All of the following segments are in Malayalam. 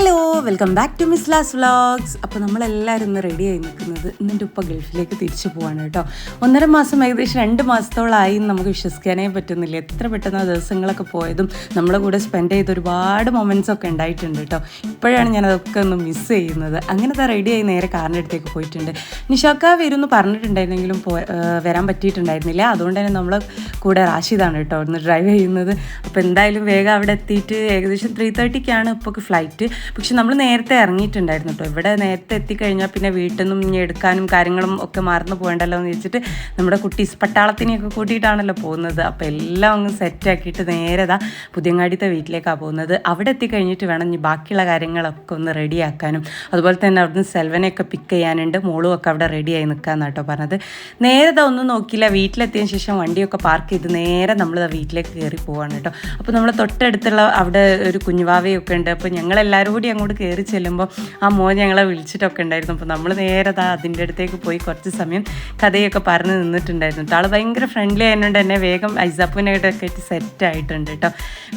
Hello welcome back to Miss Las vlogs അപ്പോൾ നമ്മളെല്ലാവരും ഇന്ന് റെഡി ആയി നിൽക്കുന്നത് ഇന്നിന്റെ ഉപ്പ ഗൾഫിലേക്ക് തിരിച്ചു പോവാണ് കേട്ടോ. ഒന്നര മാസം ഏകദേശം രണ്ട് മാസത്തോളമായി നമുക്ക് വിശ്വസിക്കാനേ പറ്റുന്നില്ല. എത്ര പെട്ടെന്ന് ദിവസങ്ങളൊക്കെ പോയതും നമ്മളെ കൂടെ സ്പെൻഡ് ചെയ്ത ഒരുപാട് മൊമെന്റ്സ് ഒക്കെ ഉണ്ടായിട്ടുണ്ട് കേട്ടോ. ഇപ്പോഴാണ് ഞാൻ അതൊക്കെ ഒന്ന് മിസ് ചെയ്യുന്നത്. അങ്ങനത്തെ ആയി നേരെ കാറിന്റെ അടുത്തേക്ക് പോയിട്ടുണ്ട്. നിഷാക്ക വരുമെന്ന് പറഞ്ഞിട്ടുണ്ടായിരുന്നെങ്കിലും പോ വരാൻ പറ്റിയിട്ടുണ്ടായിരുന്നില്ല. അതുകൊണ്ട് തന്നെ നമ്മളെ കൂടെ റാഷിദാണ് കേട്ടോ ഒന്ന് ഡ്രൈവ് ചെയ്യുന്നത്. അപ്പോൾ എന്തായാലും വേഗം അവിടെ എത്തിയിട്ട് ഏകദേശം ത്രീ തേർട്ടിക്കാണ് ഇപ്പോൾ ഫ്ലൈറ്റ് പക്ഷെ നമ്മൾ നേരത്തെ ഇറങ്ങിയിട്ടുണ്ടായിരുന്നു കേട്ടോ ഇവിടെ നേരത്തെ എത്തിക്കഴിഞ്ഞാൽ പിന്നെ വീട്ടിൽ നിന്നും ഇനി എടുക്കാനും കാര്യങ്ങളും ഒക്കെ മറന്നു പോകണ്ടല്ലോ എന്ന് വെച്ചിട്ട് നമ്മുടെ കുട്ടീസ് പട്ടാളത്തിനെയൊക്കെ കൂട്ടിയിട്ടാണല്ലോ പോകുന്നത്. അപ്പോൾ എല്ലാം അങ്ങ് സെറ്റാക്കിയിട്ട് നേരെ ഇതാ പുതിയങ്ങാടിത്തെ വീട്ടിലേക്കാണ് പോകുന്നത്. അവിടെ എത്തിക്കഴിഞ്ഞിട്ട് വേണം ഇനി ബാക്കിയുള്ള കാര്യങ്ങളൊക്കെ ഒന്ന് റെഡിയാക്കാനും അതുപോലെ തന്നെ അവിടുന്ന് സെൽവനെയൊക്കെ പിക്ക് ചെയ്യാനുണ്ട്. മോളും ഒക്കെ അവിടെ റെഡിയായി നിൽക്കാമെന്ന് കേട്ടോ പറഞ്ഞത്. നേരെ ഒന്നും നോക്കിയില്ല. വീട്ടിലെത്തിയതിന് ശേഷം വണ്ടിയൊക്കെ പാർക്ക് ചെയ്ത് നേരെ നമ്മൾ വീട്ടിലേക്ക് കയറി പോവാണ് കേട്ടോ അപ്പോൾ നമ്മൾ തൊട്ടടുത്തുള്ള അവിടെ ഒരു കുഞ്ഞുവാവയൊക്കെ ഉണ്ട്. അപ്പോൾ ഞങ്ങളെല്ലാവരും കൂടി അങ്ങോട്ട് കയറി ചെല്ലുമ്പോൾ ആ മോൻ ഞങ്ങളെ വിളിച്ചിട്ടൊക്കെ ഉണ്ടായിരുന്നു. അപ്പോൾ നമ്മൾ നേരെ താ അതിന്റെ അടുത്തേക്ക് പോയി കുറച്ച് സമയം കഥയൊക്കെ പറഞ്ഞ് നിന്നിട്ടുണ്ടായിരുന്നു. ആൾ ഭയങ്കര ഫ്രണ്ട്ലി ആയതുകൊണ്ട് തന്നെ വേഗം ഐസാപ്പുവിനായിട്ടൊക്കെ ആയിട്ട് സെറ്റ് ആയിട്ടുണ്ട് കേട്ടോ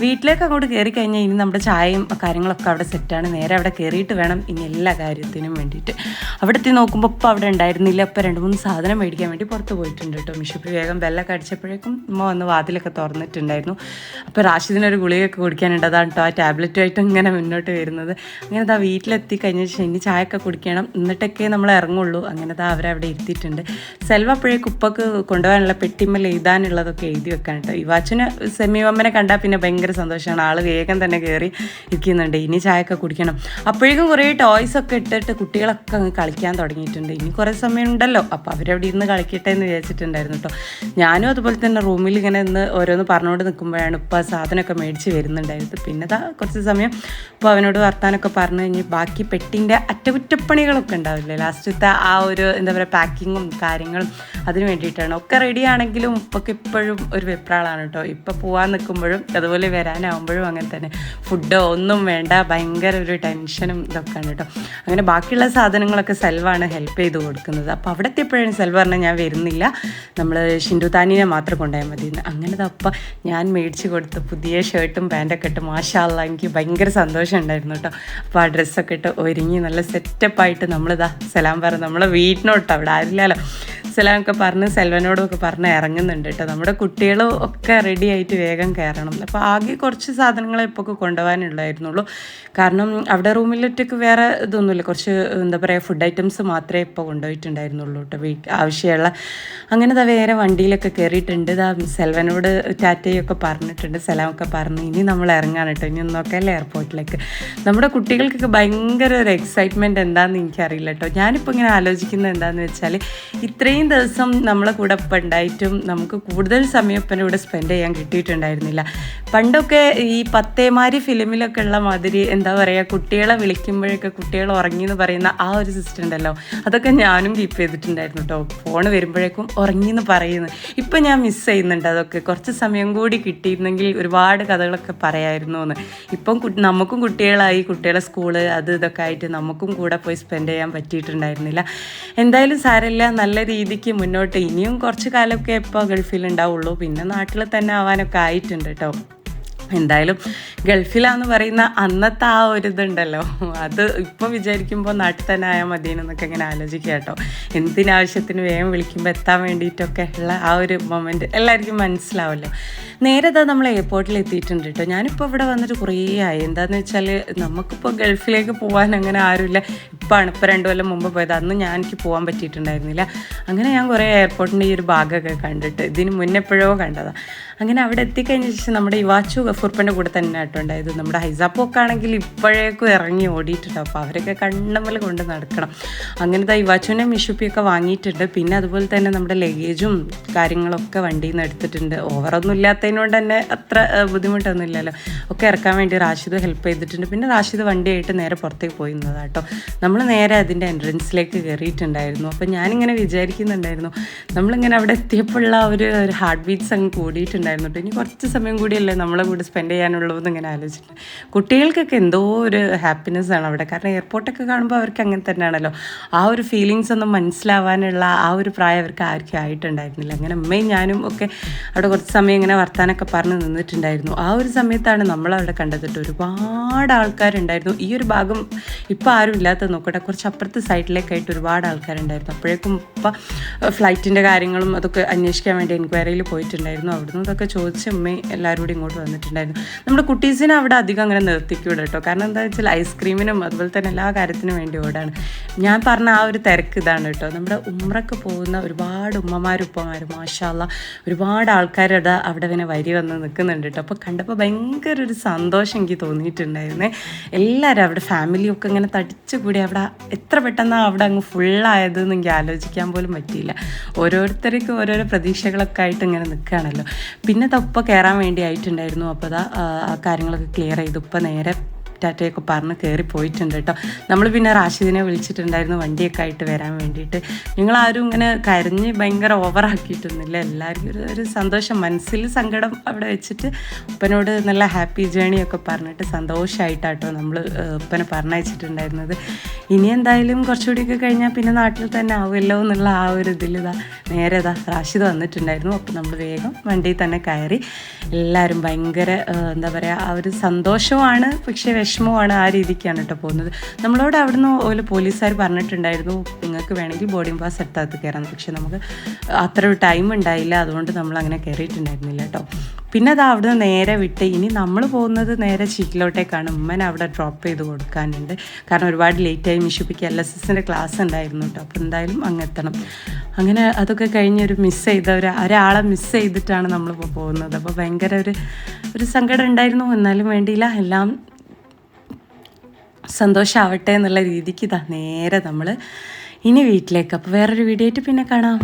വീട്ടിലേക്ക് അങ്ങോട്ട് കയറി കഴിഞ്ഞാൽ ഇനി നമ്മുടെ ചായയും കാര്യങ്ങളൊക്കെ അവിടെ സെറ്റാണ് നേരെ അവിടെ കയറിയിട്ട് വേണം ഇനി എല്ലാ കാര്യത്തിനും വേണ്ടിയിട്ട്. അവിടെ എത്തി നോക്കുമ്പോൾ ഇപ്പോൾ അവിടെ ഉണ്ടായിരുന്നില്ല. അപ്പോൾ രണ്ട് മൂന്ന് സാധനം മേടിക്കാൻ വേണ്ടി പുറത്ത് പോയിട്ടുണ്ട് കേട്ടോ മിഷപ്പ് വേഗം ബെല്ലൊക്കെ അടിച്ചപ്പോഴേക്കും ഉമ്മ വന്ന് വാതിലൊക്കെ തുറന്നിട്ടുണ്ടായിരുന്നു. അപ്പോൾ റാഷിദിനൊരു ഗുളികയൊക്കെ കുടിക്കാനുണ്ട്. അതാണ് കേട്ടോ ആ ടാബ്ലറ്റുമായിട്ട് ഇങ്ങനെ മുന്നോട്ട് വരുന്നത്. അങ്ങനെ ദാ വീട്ടിലെത്തി കഴിഞ്ഞ ശേഷം ഇനി ചായയൊക്കെ കുടിക്കണം. എന്നിട്ടൊക്കെ നമ്മൾ ഇറങ്ങുള്ളൂ. അങ്ങനെ ദാ അവരവിടെ ഇരുത്തിയിട്ടുണ്ട്. സെൽവ അപ്പോഴേ കുപ്പക്ക് കൊണ്ടുപോകാനുള്ള പെട്ടിമ്മൽ എഴുതാനുള്ളതൊക്കെ എഴുതി വെക്കാൻ കേട്ടോ. യുവാച്ചന് സെമിവമ്മനെ കണ്ടാൽ പിന്നെ ഭയങ്കര സന്തോഷമാണ്. ആൾ വേഗം തന്നെ കയറി ഇരിക്കുന്നുണ്ട്. ഇനി ചായയൊക്കെ കുടിക്കണം. അപ്പോഴേക്കും കുറേ ടോയ്സ് ഒക്കെ ഇട്ടിട്ട് കുട്ടികളൊക്കെ അങ്ങ് കളിക്കാൻ തുടങ്ങിയിട്ടുണ്ട്. ഇനി കുറേ സമയം ഉണ്ടല്ലോ അപ്പോൾ അവരവിടെ ഇരുന്ന് കളിക്കട്ടെ എന്ന് വിചാരിച്ചിട്ടുണ്ടായിരുന്നു കേട്ടോ. ഞാനും അതുപോലെ തന്നെ റൂമിൽ ഇങ്ങനെ ഇന്ന് ഓരോന്ന് പറഞ്ഞുകൊണ്ട് നിൽക്കുമ്പോഴാണ് ഇപ്പോൾ ആ സാധനമൊക്കെ മേടിച്ച് വരുന്നുണ്ടായിരുന്നത്. പിന്നെ കുറച്ച് സമയം ഇപ്പോൾ അവനോട് വർത്താനൊക്കെ പറഞ്ഞു കഴിഞ്ഞ് ബാക്കി പെട്ടിന്റെ അറ്റകുറ്റപ്പണികളൊക്കെ ഉണ്ടാവില്ലേ? ലാസ്റ്റത്തെ ആ ഒരു എന്താ പറയുക പാക്കിങ്ങും കാര്യങ്ങളും അതിന് വേണ്ടിയിട്ടാണ്. ഒക്കെ റെഡി ആണെങ്കിലും ഉപ്പൊക്കെ ഇപ്പോഴും ഒരു വെപ്രാളാണ് കേട്ടോ ഇപ്പം പോകാൻ നിൽക്കുമ്പോഴും അതുപോലെ വരാനാവുമ്പോഴും അങ്ങനെ തന്നെ. ഫുഡോ ഒന്നും വേണ്ട. ഭയങ്കര ഒരു ടെൻഷനും ഇതൊക്കെയാണ് കേട്ടോ അങ്ങനെ ബാക്കിയുള്ള സാധനങ്ങളൊക്കെ സെൽവാണ് ഹെൽപ്പ് ചെയ്ത് കൊടുക്കുന്നത്. അപ്പോൾ അവിടെ എത്തിയപ്പോഴാണ് സെൽവ് പറഞ്ഞാൽ ഞാൻ വരുന്നില്ല. നമ്മൾ ഷിൻഡു താനിനെ മാത്രം കൊണ്ടുപോയാൽ മതി അങ്ങനെ അപ്പം ഞാൻ മേടിച്ച് കൊടുത്ത പുതിയ ഷർട്ടും പാന്റൊക്കെ ഇട്ട് മാഷാല്ല എനിക്ക് ഭയങ്കര സന്തോഷം ഉണ്ടായിരുന്നു കേട്ടോ അപ്പോൾ ആ ഡ്രസ്സൊക്കെ ഇട്ട് ഒരുങ്ങി നല്ല സെറ്റപ്പായിട്ട് നമ്മളിതാ സലാം പറഞ്ഞു. നമ്മളെ വീട്ടിനോട്ടോ അവിടെ ആരില്ലല്ലോ സലാമൊക്കെ പറഞ്ഞ് സെൽവനോടൊക്കെ പറഞ്ഞ് ഇറങ്ങുന്നുണ്ട് കേട്ടോ. നമ്മുടെ കുട്ടികളും ഒക്കെ റെഡി ആയിട്ട് വേഗം കയറണം. അപ്പോൾ ആകെ കുറച്ച് സാധനങ്ങളെ ഇപ്പോൾ കൊണ്ടുപോകാനുള്ളായിരുന്നുള്ളൂ. കാരണം അവിടെ റൂമിലൊറ്റക്ക് വേറെ ഇതൊന്നുമില്ല. കുറച്ച് എന്താ പറയുക ഫുഡ് ഐറ്റംസ് മാത്രമേ ഇപ്പോൾ കൊണ്ടുപോയിട്ടുണ്ടായിരുന്നുള്ളൂ കേട്ടോ. വീട്ടിൽ ആവശ്യമുള്ള അങ്ങനെ ദാ വേറെ വണ്ടിയിലൊക്കെ കയറിയിട്ടുണ്ട്. ഇതാ സെൽവനോട് ടാറ്റയൊക്കെ പറഞ്ഞിട്ടുണ്ട്. സലാമൊക്കെ പറഞ്ഞ് ഇനി നമ്മൾ ഇറങ്ങാൻ കേട്ടോ. ഇനി ഒന്നൊക്കെ അല്ലേ എയർപോർട്ടിലേക്ക് നമ്മുടെ കുട്ടികൾക്കൊക്കെ ഭയങ്കര ഒരു എക്സൈറ്റ്മെന്റ് എന്താണെന്ന് എനിക്കറിയില്ല കേട്ടോ ഞാനിപ്പോൾ ഇങ്ങനെ ആലോചിക്കുന്നത് എന്താണെന്ന് വെച്ചാൽ ഇത്രയും ദിവസം നമ്മളെ കൂടെ ഇപ്പം ഉണ്ടായിട്ടും നമുക്ക് കൂടുതൽ സമയം ഇപ്പം ഇവിടെ സ്പെൻഡ് ചെയ്യാൻ കിട്ടിയിട്ടുണ്ടായിരുന്നില്ല. പണ്ടൊക്കെ ഈ പത്തേമാരി ഫിലിമിലൊക്കെ ഉള്ള മാതിരി എന്താ പറയുക കുട്ടികളെ വിളിക്കുമ്പോഴൊക്കെ കുട്ടികൾ ഉറങ്ങി എന്ന് പറയുന്ന ആ ഒരു സിസ്റ്റം ഉണ്ടല്ലോ. അതൊക്കെ ഞാനും കീപ്പ് ചെയ്തിട്ടുണ്ടായിരുന്നു കേട്ടോ ഫോൺ വരുമ്പോഴേക്കും ഉറങ്ങി എന്ന് പറയുന്നു. ഇപ്പം ഞാൻ മിസ് ചെയ്യുന്നുണ്ട് അതൊക്കെ. കുറച്ച് സമയം കൂടി കിട്ടിയിരുന്നെങ്കിൽ ഒരുപാട് കഥകളൊക്കെ പറയായിരുന്നു എന്ന് ഇപ്പം നമുക്കും കുട്ടികളായി. കുട്ടികളെ സ്കൂൾ അത് ഇതൊക്കെ ആയിട്ട് നമുക്കും കൂടെ പോയി സ്പെൻഡ് ചെയ്യാൻ പറ്റിയിട്ടുണ്ടായിരുന്നില്ല. എന്തായാലും സാരമില്ല നല്ല രീതിക്ക് മുന്നോട്ട്. ഇനിയും കുറച്ച് കാലമൊക്കെ ഇപ്പോൾ ഗൾഫിൽ ഉണ്ടാവുള്ളൂ പിന്നെ നാട്ടിൽ തന്നെ ആവാനൊക്കെ ആയിട്ടുണ്ട് കേട്ടോ എന്തായാലും ഗൾഫിലാന്ന് പറയുന്ന അന്നത്തെ ആ ഒരു ഇതുണ്ടല്ലോ. അത് ഇപ്പം വിചാരിക്കുമ്പോൾ നാട്ടിൽ തന്നെ ആയാൽ മതിയെന്നൊക്കെ ഇങ്ങനെ ആലോചിക്കുക കേട്ടോ എന്തിനാവശ്യത്തിന് വേഗം വിളിക്കുമ്പോൾ എത്താൻ വേണ്ടിയിട്ടൊക്കെ ഉള്ള ആ ഒരു മൊമെന്റ് എല്ലാവർക്കും മനസ്സിലാവല്ലോ. നേരെ തന്നെ നമ്മൾ എയർപോർട്ടിൽ എത്തിയിട്ടുണ്ട് കേട്ടോ ഞാനിപ്പോൾ ഇവിടെ വന്നിട്ട് കുറേ ആയി. എന്താണെന്ന് വെച്ചാൽ നമുക്കിപ്പോൾ ഗൾഫിലേക്ക് പോകാൻ അങ്ങനെ ആരുമില്ല. ഇപ്പോഴാണ് ഇപ്പോൾ രണ്ടു കൊല്ലം മുമ്പ് പോയത്. അന്ന് ഞാൻ എനിക്ക് പോകാൻ പറ്റിയിട്ടുണ്ടായിരുന്നില്ല. അങ്ങനെ ഞാൻ കുറേ എയർപോർട്ടിന്റെ ഈ ഒരു ഭാഗമൊക്കെ കണ്ടിട്ട് ഇതിന് മുന്നെപ്പോഴോ കണ്ടതാണ് അങ്ങനെ അവിടെ എത്തിക്കഴിഞ്ഞ ശേഷം നമ്മുടെ ഇവാച്ചു ഗഫൂർപ്പന്റെ കൂടെ തന്നെ ആട്ടോ ഉണ്ടായത്. നമ്മുടെ ഹൈസാപ്പൊക്കെ ആണെങ്കിൽ ഇപ്പോഴേക്കും ഇറങ്ങി ഓടിയിട്ടുണ്ട്. അപ്പോൾ അവരൊക്കെ കണ്ണമ്മൽ കൊണ്ട് നടക്കണം. അങ്ങനത്തെ ഇവാച്ചുവിനെ മിഷുപ്പിയൊക്കെ വാങ്ങിയിട്ടുണ്ട്. പിന്നെ അതുപോലെ തന്നെ നമ്മുടെ ലഗേജും കാര്യങ്ങളൊക്കെ വണ്ടിയിൽ നിന്ന് എടുത്തിട്ടുണ്ട് ഓവറൊന്നും ഇല്ലാത്തതിനോണ്ട് തന്നെ അത്ര ബുദ്ധിമുട്ടൊന്നും ഇല്ലല്ലോ ഒക്കെ ഇറക്കാൻ വേണ്ടി റാഷിദ് ഹെൽപ്പ് ചെയ്തിട്ടുണ്ട്. പിന്നെ റാഷിദ് വണ്ടിയായിട്ട് നേരെ പുറത്തേക്ക് പോയിരുന്നതാണ് കേട്ടോ നമ്മൾ നേരെ അതിന്റെ എൻട്രൻസിലേക്ക് കയറിയിട്ടുണ്ടായിരുന്നു അപ്പോൾ ഞാനിങ്ങനെ വിചാരിക്കുന്നുണ്ടായിരുന്നു. നമ്മളിങ്ങനെ അവിടെ എത്തിയപ്പോഴുള്ള ഒരു ഒരു ഹാർട്ട് ബീറ്റ്സ് അങ്ങ് കൂടിയിട്ടുണ്ടായിരുന്നു കേട്ടോ ഇനി കുറച്ച് സമയം കൂടിയല്ലേ നമ്മളെ കൂടെ സ്പെൻഡ് ചെയ്യാനുള്ളൂ എന്ന് ഇങ്ങനെ ആലോചിച്ചിട്ടുണ്ട് കുട്ടികൾക്കൊക്കെ എന്തോ ഒരു ഹാപ്പിനെസ് ആണ് അവിടെ. കാരണം എയർപോർട്ടൊക്കെ കാണുമ്പോൾ അവർക്ക് അങ്ങനെ തന്നെയാണല്ലോ. ആ ഒരു ഫീലിങ്സ് ഒന്നും മനസ്സിലാവാനുള്ള ആ ഒരു പ്രായം അവർക്ക് ആർക്കും ആയിട്ടുണ്ടായിരുന്നില്ല. അങ്ങനെ അമ്മയും ഞാനും ഒക്കെ അവിടെ കുറച്ച് സമയം ഇങ്ങനെ വർത്താനൊക്കെ പറഞ്ഞ് നിന്നിട്ടുണ്ടായിരുന്നു. ആ ഒരു സമയത്താണ് നമ്മൾ അവിടെ കണ്ടതിട്ട് ഒരുപാട് ആൾക്കാരുണ്ടായിരുന്നു. ഈ ഒരു ഭാഗം ഇപ്പോൾ ആരും ഇല്ലാത്ത നോക്കട്ടെ. കുറച്ച് അപ്പുറത്തെ സൈഡിലേക്കായിട്ട് ഒരുപാട് ആൾക്കാരുണ്ടായിരുന്നു. അപ്പോഴേക്കും ഇപ്പം ഫ്ലൈറ്റിന്റെ കാര്യങ്ങളും അതൊക്കെ അന്വേഷിക്കാൻ വേണ്ടി എൻക്വയറിയിൽ പോയിട്ടുണ്ടായിരുന്നു. അവിടുന്ന് അതൊക്കെ ചോദിച്ച് അമ്മ എല്ലാവരും കൂടി ഇങ്ങോട്ട് വന്നിട്ടുണ്ടായിരുന്നു. നമ്മുടെ കുട്ടീസിനെ അവിടെ അധികം അങ്ങനെ നിർത്തിക്കൂടെ കേട്ടോ കാരണം എന്താ വെച്ചാൽ ഐസ്ക്രീമിനും അതുപോലെ തന്നെ എല്ലാ കാര്യത്തിനും വേണ്ടി ഓടാണ്. ഞാൻ പറഞ്ഞ ആ ഒരു തിരക്ക് ഇതാണ് കേട്ടോ നമ്മുടെ ഉമ്രക്ക് പോകുന്ന ഒരുപാട് ഉമ്മമാരും ഉപ്പമാരും മാഷാല്ല ഒരുപാട് ആൾക്കാരുടെ അവിടെ ഇങ്ങനെ വരി വന്ന് നിൽക്കുന്നുണ്ട് കേട്ടോ അപ്പോൾ കണ്ടപ്പോൾ ഭയങ്കര ഒരു സന്തോഷം എനിക്ക് തോന്നിയിട്ടുണ്ടായിരുന്നേ. എല്ലാവരും അവിടെ ഫാമിലിയൊക്കെ ഇങ്ങനെ തടിച്ചു കൂടി അവിടെ എത്ര പെട്ടെന്നാണ് അവിടെ അങ്ങ് ഫുള്ളായത് എന്ന് എനിക്ക് ആലോചിക്കാൻ പോലും പറ്റിയില്ല. ഓരോരുത്തർക്കും ഓരോരോ പ്രതീക്ഷകളൊക്കെ ആയിട്ട് ഇങ്ങനെ നിൽക്കുകയാണല്ലോ പിന്നെ തൊപ്പ കയറാൻ വേണ്ടി ആയിട്ടുണ്ടായിരുന്നു. അപ്പോൾ അതാ ആ കാര്യങ്ങളൊക്കെ ക്ലിയർ ചെയ്തു. ഇപ്പം നേരെ ടാറ്റയൊക്കെ പറഞ്ഞ് കയറി പോയിട്ടുണ്ട് കേട്ടോ. നമ്മൾ പിന്നെ റാഷിദിനെ വിളിച്ചിട്ടുണ്ടായിരുന്നു വണ്ടിയൊക്കെ ആയിട്ട് വരാൻ വേണ്ടിയിട്ട്. നിങ്ങളാരും ഇങ്ങനെ കരഞ്ഞ് ഭയങ്കര ഓവറാക്കിയിട്ടൊന്നുമില്ല എല്ലാവർക്കും ഒരു ഒരു സന്തോഷം. മനസ്സിൽ സങ്കടം അവിടെ വെച്ചിട്ട് ഉപ്പനോട് നല്ല ഹാപ്പി ജേണിയൊക്കെ പറഞ്ഞിട്ട് സന്തോഷമായിട്ടാട്ടോ നമ്മൾ ഉപ്പനെ പറഞ്ഞയച്ചിട്ടുണ്ടായിരുന്നത്. ഇനി എന്തായാലും കുറച്ചുകൂടിയൊക്കെ കഴിഞ്ഞാൽ പിന്നെ നാട്ടിൽ തന്നെ ആവുമല്ലോ എന്നുള്ള ആ ഒരു ഇതിൽ ഇതാ നേരെ ഇതാ റാഷിദ് വന്നിട്ടുണ്ടായിരുന്നു. അപ്പോൾ നമ്മൾ വേഗം വണ്ടിയിൽ തന്നെ കയറി എല്ലാവരും ഭയങ്കര എന്താ പറയുക ആ ഒരു സന്തോഷമാണ്. പക്ഷേ വിഷമമാണ് ആ രീതിക്കാണ് കേട്ടോ പോകുന്നത്. നമ്മളോട് അവിടുന്ന് ഓൽ പോലീസുകാർ പറഞ്ഞിട്ടുണ്ടായിരുന്നു നിങ്ങൾക്ക് വേണമെങ്കിൽ ബോർഡിംഗ് പാസ് എടുത്തകത്ത് കയറാം. പക്ഷെ നമുക്ക് അത്ര ടൈം ഉണ്ടായില്ല. അതുകൊണ്ട് നമ്മൾ അങ്ങനെ കയറിയിട്ടുണ്ടായിരുന്നില്ല കേട്ടോ. പിന്നെ അത് അവിടുന്ന് നേരെ വിട്ട് ഇനി നമ്മൾ പോകുന്നത് നേരെ ചീറ്റിലോട്ടേക്കാണ്. ഉമ്മനെ അവിടെ ഡ്രോപ്പ് ചെയ്ത് കൊടുക്കാനുണ്ട്. കാരണം ഒരുപാട് ലേറ്റായി മിഷുപ്പിക്ക് എൽ എസ് എസിന്റെ ക്ലാസ് ഉണ്ടായിരുന്നു കേട്ടോ. അപ്പോൾ എന്തായാലും അങ്ങ് എത്തണം. അങ്ങനെ അതൊക്കെ കഴിഞ്ഞ് ഒരു മിസ് ചെയ്ത ഒരു ഒരാളെ മിസ് ചെയ്തിട്ടാണ് നമ്മളിപ്പോൾ പോകുന്നത്. അപ്പോൾ ഭയങ്കര ഒരു ഒരു സങ്കടം ഉണ്ടായിരുന്നു. എന്നാലും വേണ്ടിയില്ല. എല്ലാം സന്തോഷമാവട്ടെ എന്നുള്ള രീതിക്ക് ഇതാ നേരെ നമ്മൾ ഇനി വീട്ടിലേക്ക്. അപ്പോൾ വേറൊരു വീഡിയോ ആയിട്ട് പിന്നെ കാണാം.